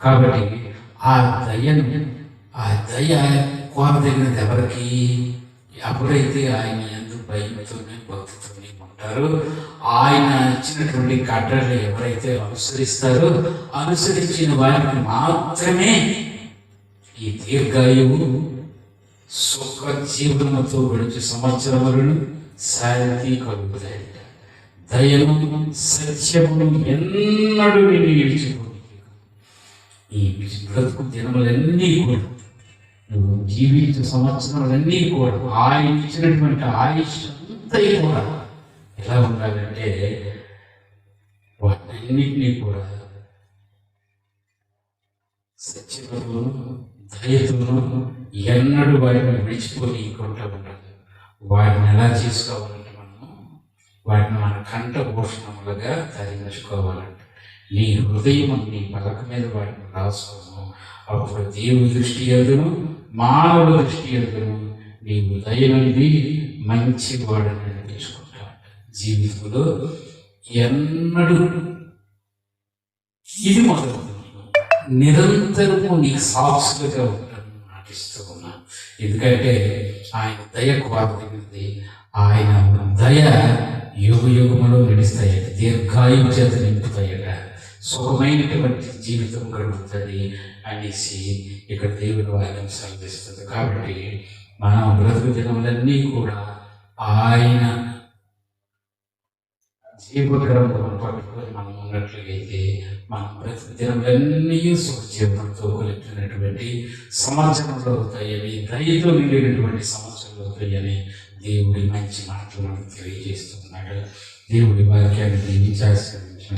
కాబట్టి ఆ దయను ఆ దయ కోరదగినది ఎవరికి? ఎవరైతే ఆయన ఎందు భయంతోనే భక్తితోనే ఉంటారో ఆయన ఇచ్చినటువంటి కట్టడలు ఎవరైతే అనుసరిస్తారో అనుసరించిన వారికి మాత్రమే ఈ దీర్ఘాయువు సుఖ జీవనముతో గడిచే సంవత్సరములను శాంతి కలుగుతాయి దయను సత్యమును ఎన్నడూ నేను విడిచిపోయి ఈ బ్రతుకు దినములన్నీ కూడా నువ్వు జీవించే సంవత్సరాలన్నీ కూడా ఆయన ఇచ్చినటువంటి ఆయుష్ అంతా కూడా ఎలా ఉండాలంటే వాటన్నిటినీ కూడా సత్యమును దయతోను ఎన్నడూ వారిని విడిచిపోనీయకుండా ఉండాలి వాటిని ఎలా చేసుకోవాలంటే మనము వాటిని మన కంఠ పోషణములుగా ధరించుకోవాలంటే నీ హృదయం నీ పలక మీద వాటిని రాసుకోము అప్పుడు దేవుని దృష్టి ఎదురు మానవ దృష్టి ఎదురు నీ దయనిది మంచి వాడని అనిపించుకుంటావు జీవితంలో ఎన్నడూ ఇది మొదలు నిరంతరము నీకు సాక్షులుగా ఉంటాను మాటిస్తూ ఉన్నా ఎందుకంటే ఆయన దయ కోరబడింది ఆయన దయ యుగ యుగములో నడుస్తాయట దీర్ఘాయువు చేత నింపుతాయట. సుఖమైనటువంటి జీవితం గడుపుతుంది అనేసి ఇక్కడ దేవుని వాక్యం సెలవిస్తుంది కాబట్టి మనం బ్రతుకు దినములన్నీ కూడా ఆయన జీవగ్రంథం పట్టుకొని మనం ఉన్నట్లయితే మన బ్రతుకు దినములన్నీ సుఖ జీవితంతో కొలిపినటువంటి సంవత్సరంలో అవుతాయని దయతో మిగిలినటువంటి సంవత్సరంలో అవుతాయని దేవుడి మంచి మాటలు మనకు తెలియజేస్తున్నాడు. దేవుడి వాక్యాన్ని దీవించాల్సింది